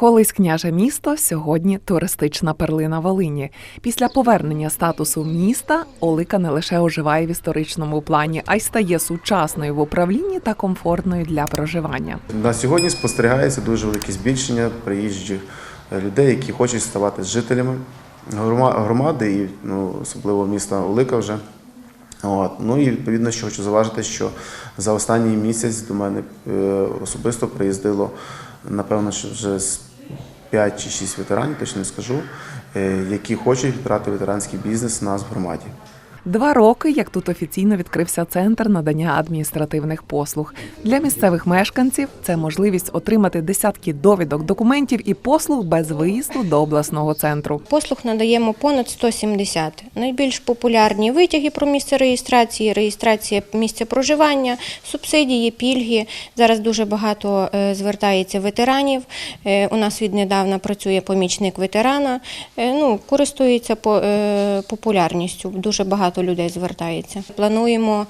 Колись княже місто, сьогодні туристична перлина Волині. Після повернення статусу міста Олика не лише оживає в історичному плані, а й стає сучасною в управлінні та комфортною для проживання. На сьогодні спостерігається дуже велике збільшення приїжджих е, людей, які хочуть ставати жителями громади і ну, особливо міста Олика вже. От. Ну і відповідно, що хочу заважити, що за останній місяць до мене е, особисто приїздило, напевно, що вже з 5 чи 6 ветеранів, точно не скажу, е, які хочуть відбирати ветеранський бізнес у нас в громаді. Два роки, як тут офіційно відкрився центр надання адміністративних послуг для місцевих мешканців. Це можливість отримати десятки довідок, документів і послуг без виїзду до обласного центру. Послуг надаємо понад 170. Найбільш популярні витяги про місце реєстрації, реєстрація місця проживання, субсидії, пільги. Зараз дуже багато е, звертається ветеранів. Е, У нас віднедавна працює помічник ветерана. Е, Ну, користується популярністю. Дуже багато людей звертається. Плануємо.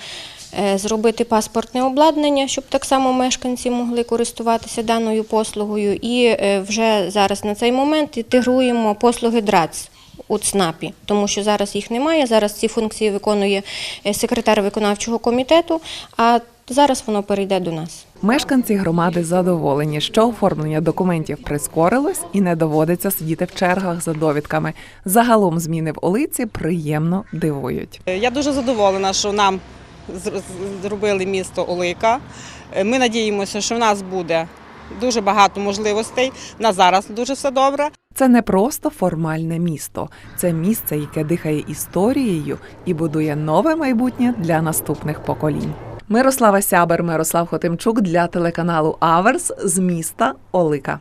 е, Зробити паспортне обладнання, щоб так само мешканці могли користуватися даною послугою. І е, вже зараз на цей момент інтегруємо послуги ДРАЦ у ЦНАПі, тому що зараз їх немає. Зараз ці функції виконує е, секретар виконавчого комітету, а зараз воно перейде до нас. Мешканці громади задоволені, що оформлення документів прискорилось і не доводиться сидіти в чергах за довідками. Загалом зміни в Олиці приємно дивують. Я дуже задоволена, що нам зробили місто Олика. Е, Ми надіємося, що в нас буде дуже багато можливостей. На зараз дуже все добре. Це не просто формальне місто, це місце, яке дихає історією і будує нове майбутнє для наступних поколінь. Мирослава Сябер, Мирослав Хотимчук для телеканалу Аверс з міста Олика.